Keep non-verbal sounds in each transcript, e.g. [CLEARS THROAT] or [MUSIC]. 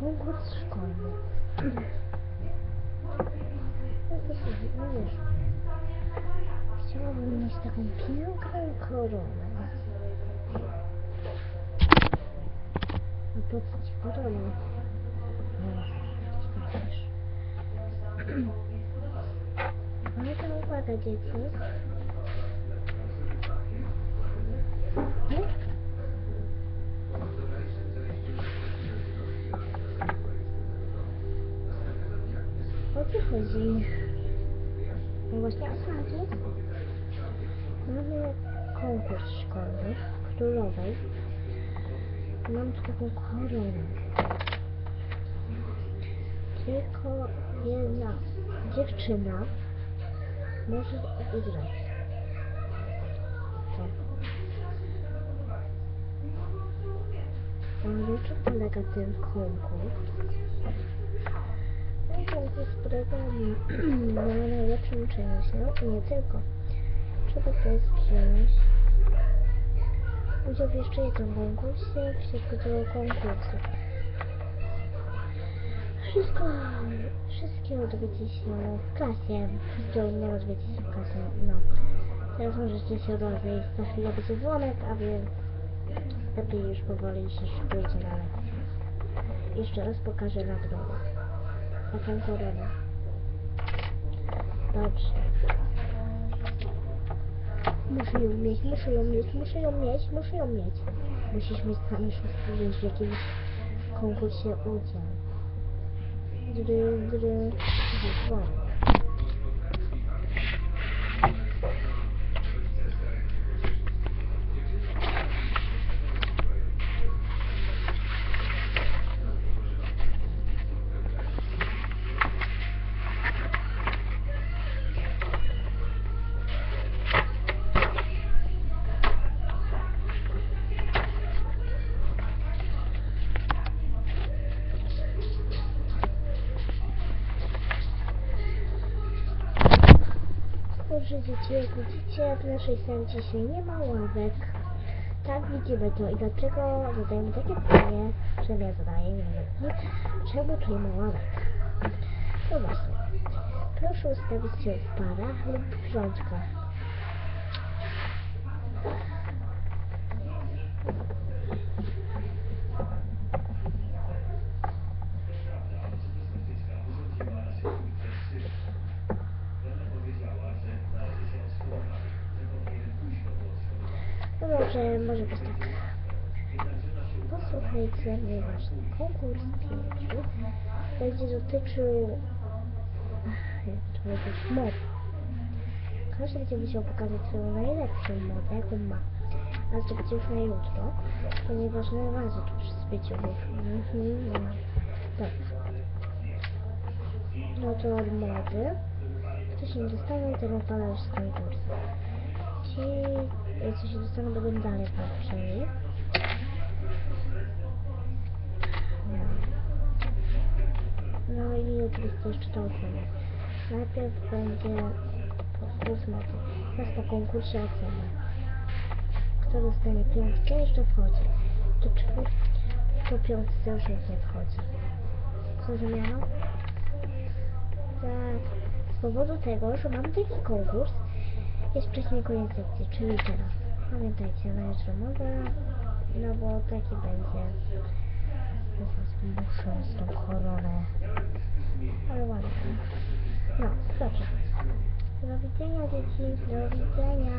Konkurs szkolny. No to sobie, no wiesz. Chciałabym mieć taką piękną koronę. A po konkurs szkolny Królowej. Mam taką koronę. Tylko jedna dziewczyna może wygrać. To. Ale czym polega ten konkurs? Ten konkurs polega na [CLEARS THROAT] najlepszym i nie tylko. Trzeba też wziąć udział w jeszcze jednym konkursie w środku konkursu. Wszystko, wszystkiego dowiecie się w klasie. Wszystkiego nie dowiecie się w klasie, no. Teraz możecie się rozejść. Za chwilę będzie dzwonek, a więc lepiej już powoli się szykujcie na lekcję. Jeszcze raz pokażę nagrodę. Taką koronę. Dobrze. Muszę ją mieć, muszę ją mieć, muszę ją mieć, muszę ją mieć. Musisz mieć same szóstki wziąć w jakimś konkursie udział. Dry, dry, dwa. Dobrze dzieci, jak widzicie w naszej sali dzisiaj nie ma ławek. Tak widzimy to i dlaczego zadajemy takie pytanie, czym ja zadaję, nie wiem, czemu tu nie ma ławek? No właśnie, proszę ustawić się w parach lub w piątkach. Dobrze, może być tak. Posłuchajcie mnie właśnie. Konkurs pierwszy będzie dotyczył to mod. Każdy będzie musiał pokazać swoją najlepszą modę, jaką ma. Ale to będzie już na jutro, ponieważ na razie wiecie już. Mhm, no. To od mody. Kto się nie dostanie, ten odpada już z konkursu. Co się dostaną, będą dalej patrzeli. No. i oczywiście jeszcze to ocena. Najpierw będzie konkurs mocy. Teraz po konkursie ocena. Kto dostanie piątkę, jeszcze wchodzi. To czwórkę, to piątce już nikt nie wchodzi. Zrozumiano? Tak. Z powodu tego, że mamy taki konkurs, jest koniec lekcji, czyli teraz. Pamiętajcie, na jutro mogę, no bo taki będzie. Muszę z tą koronę. Ale ładnie. No, dobrze. Do widzenia dzieci, do widzenia.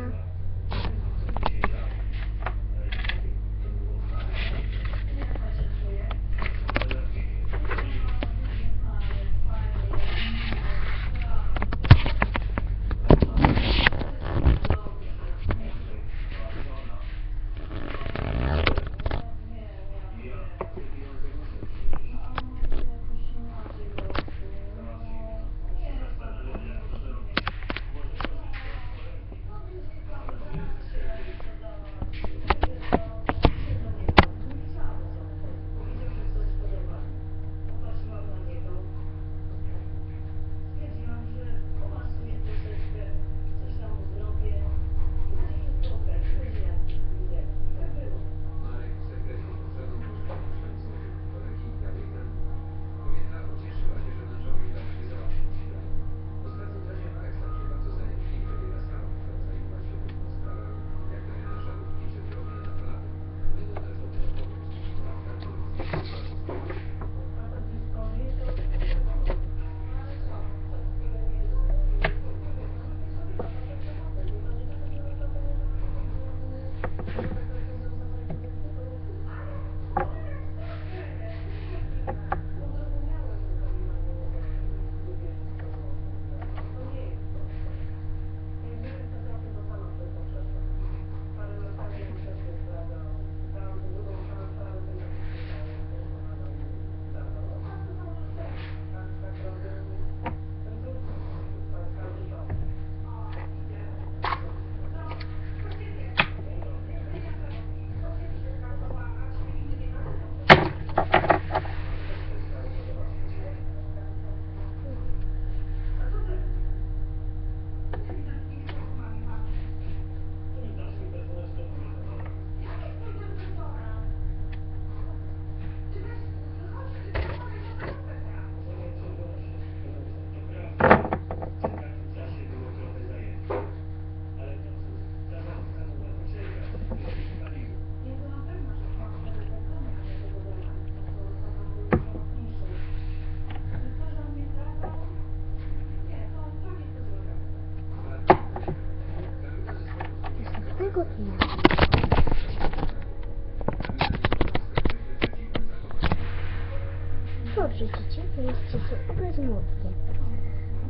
Wrzucicie, to jesteście to bezmocnie.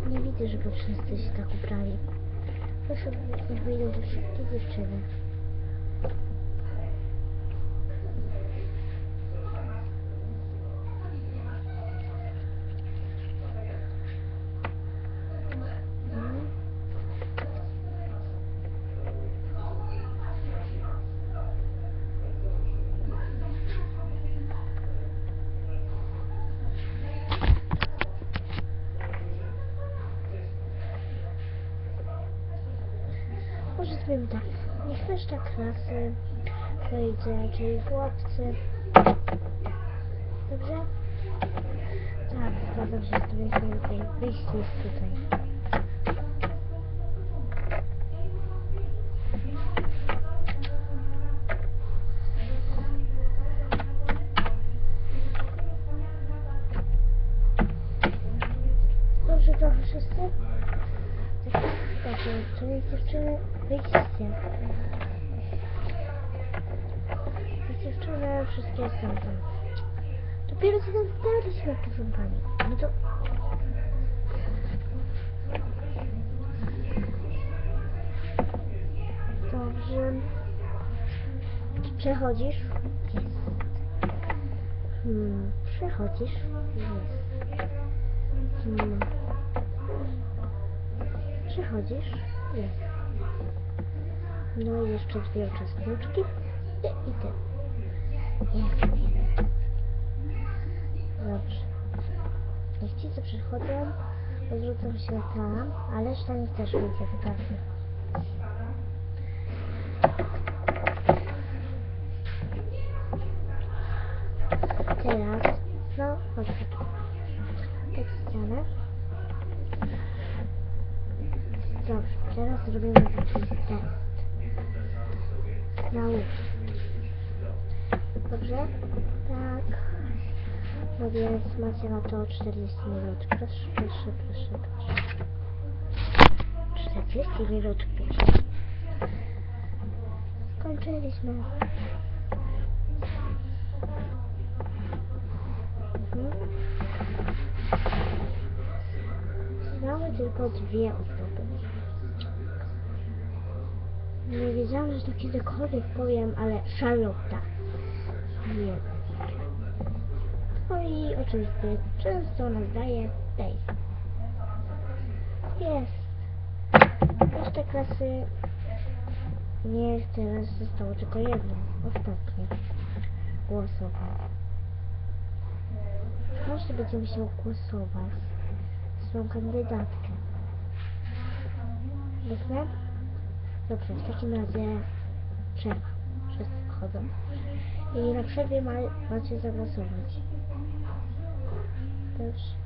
Nie widzę, żeby wszyscy się tak ubrali. Proszę, niech wyjdą wszystkie dziewczyny. Może zrobimy tak. Niech reszta klasy wyjdzie, czyli chłopcy. Dobrze? Tak, się z tym, jak najlepiej wyjść jest tutaj. Dobrze, trochę wszyscy? Dobrze, czyli dziewczyny, wyjdźcie. I dziewczyny wszystkie są tam. Dopiero co tam wpadliśmy, proszę pani. No to... Dobrze. Przechodzisz? Jest. Hmm, przechodzisz? Jest. Hmm. Przechodzisz? No i jeszcze dwie uczestniczki. Ty i ty. Dobrze. Niech ci, co przychodzą, odwrócą się tam, a reszta niech też wyjdzie wygodnie. Teraz, no, chodź. Tak. Dobrze, teraz zrobimy taki test. Nałóż. Dobrze? Tak. No więc macie na to 40 minut. Proszę, proszę, proszę, proszę. 40 minut później. Skończyliśmy. Mhm. Mamy tylko dwie Nie wiedziałam, że to kiedykolwiek powiem, ale Charlotta. Nie. No i oczywiście często nas daje Dave. Jest. Reszta klasy nie teraz zostało tylko jedno, ostatnie głosować. Każdy będzie musiał głosować swoją kandydatkę. Dobrze? Dobrze, w takim razie przerwa. Wszyscy wchodzą. I na przerwie ma, macie zagłosować. Dobrze.